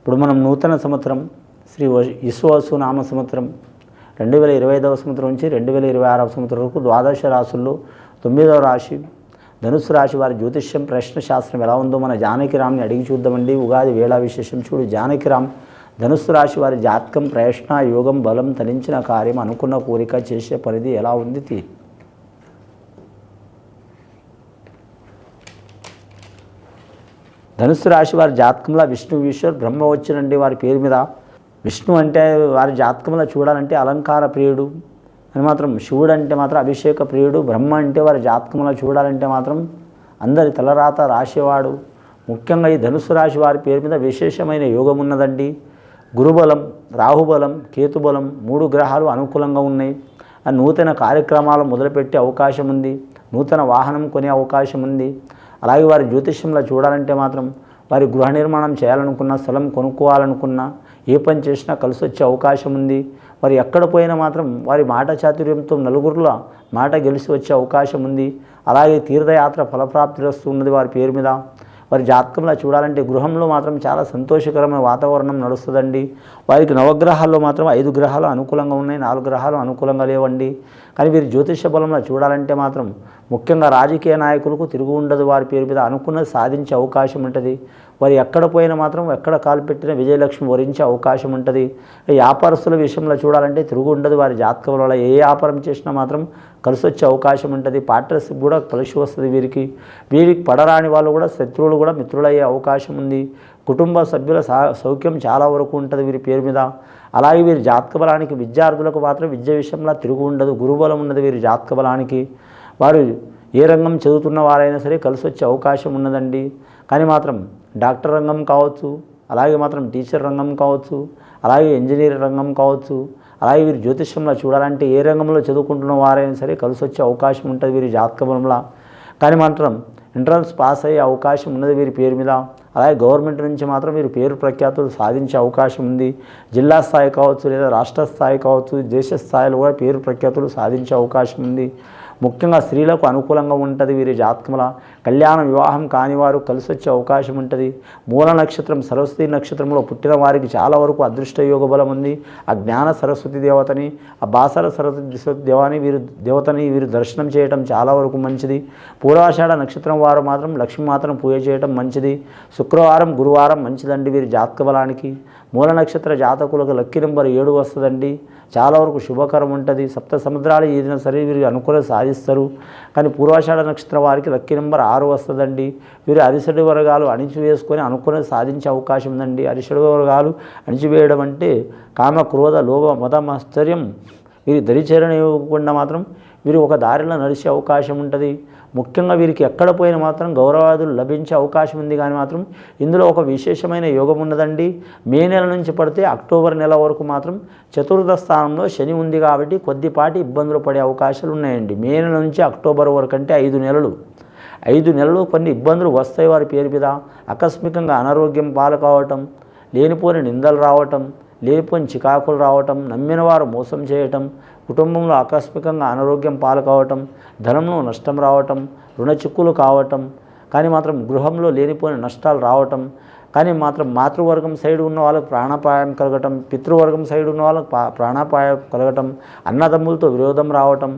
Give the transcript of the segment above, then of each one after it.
ఇప్పుడు మనం నూతన సంవత్సరం శ్రీ విశ్వాసు నామ సంవత్సరం రెండు వేల ఇరవై ఐదవ సంవత్సరం నుంచి రెండు వేల ఇరవై ఆరవ సంవత్సరం వరకు ద్వాదశ రాశుల్లో తొమ్మిదవ రాశి ధనుసు రాశి వారి జ్యోతిష్యం ప్రశ్న శాస్త్రం ఎలా ఉందో మన జానకిరామ్ని అడిగి చూద్దామండి. ఉగాది వేళ విశేషం చూడు. జానకిరామ్ ధనుసు రాశి వారి జాతకం ప్రయత్న యోగం బలం తలించిన కార్యం అనుకున్న కోరిక చేసే పరిధి ఎలా ఉంది? ధనుసు రాశి వారి జాతకంలో విష్ణు ఈశ్వర్ బ్రహ్మ వచ్చినండి వారి పేరు మీద. విష్ణు అంటే వారి జాతకంలో చూడాలంటే అలంకార ప్రియుడు అని మాత్రం శివుడు అంటే మాత్రం అభిషేక ప్రియుడు బ్రహ్మ అంటే వారి జాతకంలో చూడాలంటే మాత్రం అందరి తలరాత రాసేవాడు ముఖ్యంగా ఈ ధనుసు రాశి వారి పేరు మీద విశేషమైన యోగం ఉన్నదండి. గురుబలం రాహుబలం కేతుబలం మూడు గ్రహాలు అనుకూలంగా ఉన్నాయి. ఆ నూతన కార్యక్రమాలు మొదలుపెట్టే అవకాశం ఉంది. నూతన వాహనం కొనే అవకాశం ఉంది. అలాగే వారి జ్యోతిష్యంలో చూడాలంటే మాత్రం వారి గృహ నిర్మాణం చేయాలనుకున్న స్థలం కొనుక్కోవాలనుకున్నా ఏ పని చేసినా కలిసి వచ్చే అవకాశం ఉంది. వారు ఎక్కడ పోయినా మాత్రం వారి మాట చాతుర్యంతో నలుగురులో మాట గెలిచి వచ్చే అవకాశం ఉంది. అలాగే తీర్థయాత్ర ఫలప్రాప్తి వస్తున్నది వారి పేరు మీద. వారి జాతకంలో చూడాలంటే గృహంలో మాత్రం చాలా సంతోషకరమైన వాతావరణం నడుస్తుందండి. వారికి నవగ్రహాల్లో మాత్రం ఐదు గ్రహాలు అనుకూలంగా ఉన్నాయి నాలుగు గ్రహాలు అనుకూలంగా లేవండి. కానీ వీరి జ్యోతిష బలంలో చూడాలంటే మాత్రం ముఖ్యంగా రాజకీయ నాయకులకు తిరుగు ఉండదు వారి పేరు మీద అనుకున్నది సాధించే అవకాశం ఉంటుంది. వారు ఎక్కడ పోయినా మాత్రం ఎక్కడ కాలు పెట్టినా విజయలక్ష్మి వరించే అవకాశం ఉంటుంది. వ్యాపారస్తుల విషయంలో చూడాలంటే తిరుగు ఉండదు వారి జాతకం వల్ల ఏ వ్యాపారం చేసినా మాత్రం కలిసి వచ్చే అవకాశం ఉంటుంది. పార్ట్నర్షిప్ కూడా కలిసి వస్తుంది వీరికి. వీరికి పడరాని వాళ్ళు కూడా శత్రువులు కూడా మిత్రులయ్యే అవకాశం ఉంది. కుటుంబ సభ్యుల సా సౌఖ్యం చాలా వరకు ఉంటుంది వీరి పేరు మీద. అలాగే వీరి జాతక బలానికి విద్యార్థులకు మాత్రం విద్య విషయంలో తిరుగు ఉండదు. గురుబలం ఉన్నది వీరి జాతక బలానికి. వారు ఏ రంగం చదువుతున్న వారైనా సరే కలిసి వచ్చే అవకాశం ఉన్నదండి. కానీ మాత్రం డాక్టర్ రంగం కావచ్చు అలాగే మాత్రం టీచర్ రంగం కావచ్చు అలాగే ఇంజనీర్ రంగం కావచ్చు అలాగే వీరు జ్యోతిష్యంలో చూడాలంటే ఏ రంగంలో చదువుకుంటున్న వారైనా సరే కలిసి వచ్చే అవకాశం ఉంటుంది వీరి జాతక బలంలో. కానీ మాత్రం ఎంట్రన్స్ పాస్ అయ్యే అవకాశం ఉన్నది వీరి పేరు మీద. అలాగే గవర్నమెంట్ నుంచి మాత్రం వీరు పేరు ప్రఖ్యాతులు సాధించే అవకాశం ఉంది. జిల్లా స్థాయి కావచ్చు లేదా రాష్ట్ర స్థాయి కావచ్చు దేశ స్థాయిలో కూడా పేరు ప్రఖ్యాతులు సాధించే అవకాశం ఉంది. ముఖ్యంగా స్త్రీలకు అనుకూలంగా ఉంటుంది వీరి జాతకముల. కళ్యాణ వివాహం కాని వారు కలిసి వచ్చే అవకాశం ఉంటుంది. మూల నక్షత్రం సరస్వతి నక్షత్రంలో పుట్టిన వారికి చాలా వరకు అదృష్ట యోగ బలం ఉంది. ఆ జ్ఞాన సరస్వతి దేవతని ఆ బాసర సరస్వతి దేవాని వీరు దేవతని వీరు దర్శనం చేయటం చాలా వరకు మంచిది. పూర్వాషాఢ నక్షత్రం వారు మాత్రం లక్ష్మి మాత్రం పూజ చేయటం మంచిది. శుక్రవారం గురువారం మంచిదండి వీరి జాతక బలానికి. మూల నక్షత్ర జాతకులకు లక్కీ నెంబర్ ఏడు వస్తుందండి. చాలా వరకు శుభకరం ఉంటుంది. సప్త సముద్రాలు ఏదైనా సరే వీరికి అనుకూలత సాధిస్తారు. కానీ పూర్వాషాఢ నక్షత్ర వారికి లక్కీ నెంబర్ ఆరు వస్తుందండి. వీరు అరిసడి వర్గాలు అణిచివేసుకొని అనుకూలత సాధించే అవకాశం ఉందండి. అరిసడి వర్గాలు అణిచివేయడం అంటే కామ క్రోధ లోభ మతమాశ్చర్యం ఆశ్చర్యం వీరి దరిచేరనివ్వకుండా మాత్రం వీరు ఒక దారిలో నడిచే అవకాశం ఉంటుంది. ముఖ్యంగా వీరికి ఎక్కడ పోయినా మాత్రం గౌరవాదులు లభించే అవకాశం ఉంది కానీ మాత్రం ఇందులో ఒక విశేషమైన యోగం ఉన్నదండి. మే నెల నుంచి పడితే అక్టోబర్ నెల వరకు మాత్రం చతుర్థ స్థానంలో శని ఉంది కాబట్టి కొద్దిపాటి ఇబ్బందులు పడే అవకాశాలు ఉన్నాయండి. మే నెల నుంచి అక్టోబర్ వరకు అంటే ఐదు నెలలు. ఐదు నెలలు కొన్ని ఇబ్బందులు వస్తాయి వారి పేరు మీద. ఆకస్మికంగా అనారోగ్యం పాలు కావటం లేనిపోని నిందలు రావటం లేనిపోని చికాకులు రావటం నమ్మిన వారు మోసం చేయటం కుటుంబంలో ఆకస్మికంగా అనారోగ్యం పాలు కావటం ధనంలో నష్టం రావటం రుణ చిక్కులు కావటం కానీ మాత్రం గృహంలో లేనిపోయిన నష్టాలు రావటం కానీ మాత్రం మాతృవర్గం సైడ్ ఉన్న వాళ్ళకు ప్రాణాపాయం కలగటం పితృవర్గం సైడ్ ఉన్న వాళ్ళకు పా- ప్రాణాపాయం కలగటం అన్నదమ్ములతో విరోధం రావటం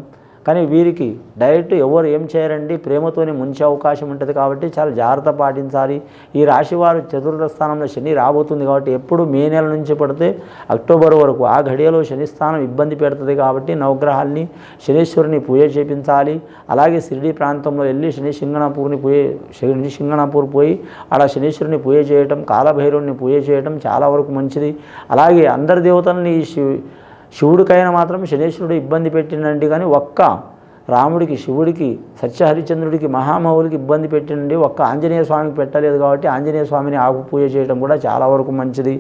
కానీ వీరికి డైరెక్ట్ ఎవరు ఏం చేయరండి? ప్రేమతోనే ముంచే అవకాశం ఉంటుంది కాబట్టి చాలా జాగ్రత్త పాటించాలి. ఈ రాశి వారు చతుర్థ స్థానంలో శని రాబోతుంది కాబట్టి ఎప్పుడు మే నెల నుంచి పడితే అక్టోబర్ వరకు ఆ ఘడియలో శని స్థానం ఇబ్బంది పెడుతుంది కాబట్టి నవగ్రహాల్ని శనీశ్వరుని పూజ చేపించాలి. అలాగే షిరిడి ప్రాంతంలో వెళ్ళి శని సింగణాపూర్ని పూజ శని సింగణాపూర్ పోయి ఆడ శనీశ్వరుని పూజ చేయటం కాలభైరవుని పూజ చేయటం చాలా వరకు మంచిది. అలాగే అందరి దేవతల్ని ఈ శివ శివుడికైనా మాత్రం శనేశ్వరుడు ఇబ్బంది పెట్టినండి కానీ ఒక్క రాముడికి శివుడికి సత్యహరిచంద్రుడికి మహామౌలికి ఇబ్బంది పెట్టినండి ఒక్క ఆంజనేయ స్వామికి పెట్టలేదు కాబట్టి ఆంజనేయ స్వామిని ఆకు పూజ చేయడం కూడా చాలా వరకు మంచిది.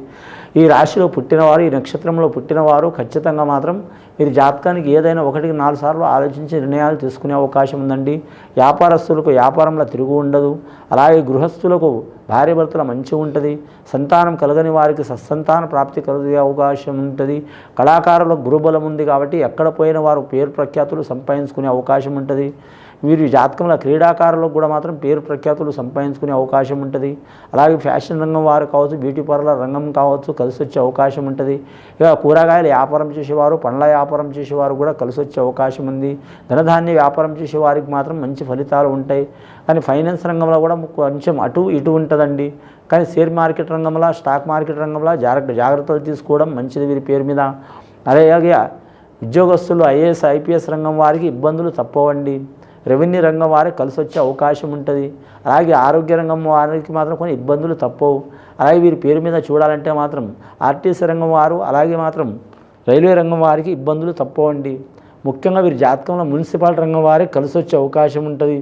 ఈ రాశిలో పుట్టినవారు ఈ నక్షత్రంలో పుట్టినవారు ఖచ్చితంగా మాత్రం వీరి జాతకానికి ఏదైనా ఒకటికి నాలుగు సార్లు ఆలోచించి నిర్ణయాలు తీసుకునే అవకాశం ఉందండి. వ్యాపారస్తులకు వ్యాపారంలో తిరుగు ఉండదు. అలాగే గృహస్థులకు భార్యభర్తల మంచి ఉంటుంది. సంతానం కలగని వారికి సత్సంతాన ప్రాప్తి కలిగే అవకాశం ఉంటుంది. కళాకారులకు గురుబలం ఉంది కాబట్టి ఎక్కడ పోయిన వారు పేరు ప్రఖ్యాతులు సంపాదించుకునే అవకాశం ఉంటుంది. వీరి జాతకంలో క్రీడాకారులకు కూడా మాత్రం పేరు ప్రఖ్యాతులు సంపాదించుకునే అవకాశం ఉంటుంది. అలాగే ఫ్యాషన్ రంగం వారు కావచ్చు బ్యూటీ పార్లర్ రంగం కావచ్చు కలిసి వచ్చే అవకాశం ఉంటుంది. ఇక కూరగాయల వ్యాపారం చేసేవారు పండ్ల వ్యాపారం చేసేవారు కూడా కలిసి వచ్చే అవకాశం ఉంది. ధనధాన్య వ్యాపారం చేసే వారికి మాత్రం మంచి ఫలితాలు ఉంటాయి. కానీ ఫైనాన్స్ రంగంలో కూడా కొంచెం అటు ఇటు ఉంటుందండి. కానీ షేర్ మార్కెట్ రంగంలో స్టాక్ మార్కెట్ రంగంలో జాగ్రత్త జాగ్రత్తలు తీసుకోవడం మంచిది వీరి పేరు మీద. అలాగే ఉద్యోగస్తులు ఐఏఎస్ ఐపీఎస్ రంగం వారికి ఇబ్బందులు తప్పవండి. రెవెన్యూ రంగం వారికి కలిసి వచ్చే అవకాశం ఉంటుంది. అలాగే ఆరోగ్య రంగం వారికి మాత్రం కొన్ని ఇబ్బందులు తప్పవు. అలాగే వీరి పేరు మీద చూడాలంటే మాత్రం ఆర్టీసీ రంగం వారు అలాగే మాత్రం రైల్వే రంగం వారికి ఇబ్బందులు తప్పవండి. ముఖ్యంగా వీరి జాతకంలో మున్సిపాలిటీ రంగం వారికి కలిసి వచ్చే అవకాశం ఉంటుంది.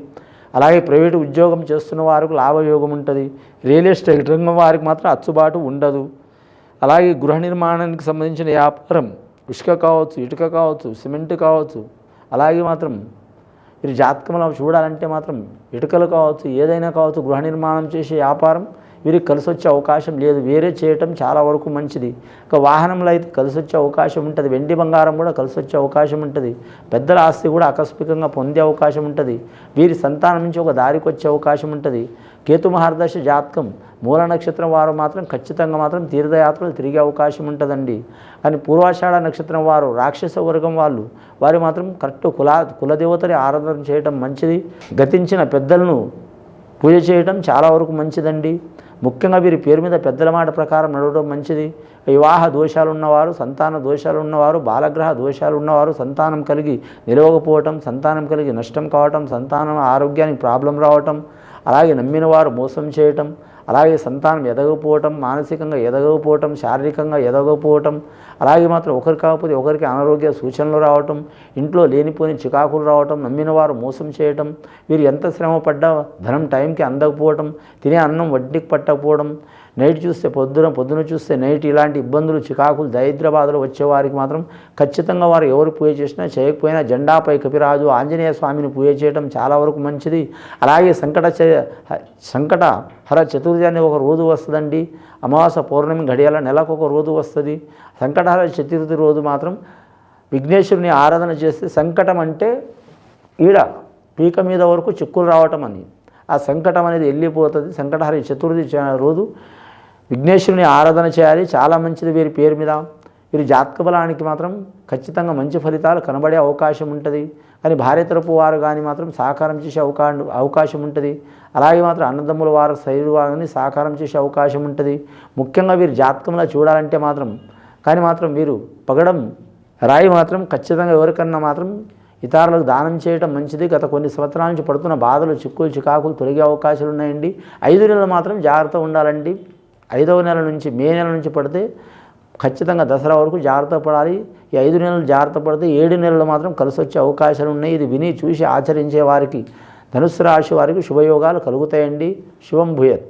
అలాగే ప్రైవేటు ఉద్యోగం చేస్తున్న వారికి లాభయోగం ఉంటుంది. రియల్ ఎస్టేట్ రంగం వారికి మాత్రం అచ్చుబాటు ఉండదు. అలాగే గృహ నిర్మాణానికి సంబంధించిన వ్యాపారం ఇసుక కావచ్చు ఇటుక కావచ్చు సిమెంట్ కావచ్చు అలాగే మాత్రం మీరు జాతకంలో చూడాలంటే మాత్రం ఇటుకలు కావచ్చు ఏదైనా కావచ్చు గృహ నిర్మాణం చేసే వ్యాపారం వీరికి కలిసి వచ్చే అవకాశం లేదు. వేరే చేయటం చాలా వరకు మంచిది. ఇక వాహనంలో అయితే కలిసి వచ్చే అవకాశం ఉంటుంది. వెండి బంగారం కూడా కలిసి వచ్చే అవకాశం ఉంటుంది. పెద్దల ఆస్తి కూడా ఆకస్మికంగా పొందే అవకాశం ఉంటుంది. వీరి సంతానం నుంచి ఒక దారికి వచ్చే అవకాశం ఉంటుంది. కేతు మహారదశ జాతకం మూల నక్షత్రం వారు మాత్రం ఖచ్చితంగా మాత్రం తీర్థయాత్రలు తిరిగే అవకాశం ఉంటుందండి. కానీ పూర్వాషాఢ నక్షత్రం వారు రాక్షస వర్గం వాళ్ళు వారు మాత్రం కరెక్ట్ కుల కులదేవతని ఆరాధన చేయడం మంచిది. గతించిన పెద్దలను పూజ చేయడం చాలా వరకు మంచిదండి. ముఖ్యంగా వీరి పేరు మీద పెద్దల మాట ప్రకారం నడవడం మంచిది. వివాహ దోషాలు ఉన్నవారు సంతాన దోషాలు ఉన్నవారు బాలగ్రహ దోషాలు ఉన్నవారు సంతానం కలిగి నిలవకపోవటం సంతానం కలిగి నష్టం కావటం సంతానం ఆరోగ్యానికి ప్రాబ్లం రావటం అలాగే నమ్మిన వారు మోసం చేయటం అలాగే సంతానం ఎదగకపోవటం మానసికంగా ఎదగకపోవటం శారీరకంగా ఎదగకపోవటం అలాగే మాత్రం ఒకరు కాకపోతే ఒకరికి అనారోగ్య సూచనలు రావటం ఇంట్లో లేనిపోయిన చికాకులు రావటం నమ్మిన వారు మోసం చేయటం వీరు ఎంత శ్రమ పడ్డా ధనం టైంకి అందకపోవటం తినే అన్నం వడ్డీకి పట్టకపోవడం నైట్ చూస్తే పొద్దున పొద్దున చూస్తే నైట్ ఇలాంటి ఇబ్బందులు చికాకులు దరిద్ర బాధలు వచ్చేవారికి మాత్రం ఖచ్చితంగా వారు ఎవరు పూజ చేసినా చేయకపోయినా జెండాపై కపిరాజు ఆంజనేయ స్వామిని పూజ చేయడం చాలా వరకు మంచిది. అలాగే సంకట చ- సంకట హర చతుర్థి అనే ఒక రోజు వస్తుందండి. అమావాస పౌర్ణమి గడియాల నెలకు ఒక రోజు వస్తుంది. సంకటహర చతుర్థి రోజు మాత్రం విఘ్నేశ్వరుని ఆరాధన చేస్తే సంకటం అంటే ఈడ పీక మీద వరకు చిక్కులు రావటం అని. ఆ సంకటం అనేది వెళ్ళిపోతుంది సంకటహరి చతుర్థి రోజు విఘ్నేశ్వరుని ఆరాధన చేయాలి చాలా మంచిది వీరి పేరు మీద. వీరి జాతక బలానికి మాత్రం ఖచ్చితంగా మంచి ఫలితాలు కనబడే అవకాశం ఉంటుంది. కానీ భార్య తరపు వారు కానీ మాత్రం సహకారం చేసే అవకాశం అవకాశం ఉంటుంది. అలాగే మాత్రం అన్నదమ్ముల వారు శరీర వారిని సహకారం చేసే అవకాశం ఉంటుంది. ముఖ్యంగా వీరి జాతకంలో చూడాలంటే మాత్రం కానీ మాత్రం వీరు పగడం రాయి మాత్రం ఖచ్చితంగా ఎవరికన్నా మాత్రం ఇతరులకు దానం చేయటం మంచిది. గత కొన్ని సంవత్సరాల నుంచి పడుతున్న బాధలు చిక్కులు చికాకులు తొలగే అవకాశాలు ఉన్నాయండి. ఐదు నెలలు మాత్రం జాగ్రత్త ఉండాలండి. ఐదవ నెల నుంచి మే నెల నుంచి పడితే ఖచ్చితంగా దసరా వరకు జాగ్రత్త పడాలి. ఈ ఐదు నెలలు జాగ్రత్త పడితే ఏడు నెలలు మాత్రం కలిసి వచ్చే అవకాశాలు ఉన్నాయి. ఇది విని చూసి ఆచరించే వారికి ధనుసు రాశి వారికి శుభయోగాలు కలుగుతాయండి. శుభం భూయత్.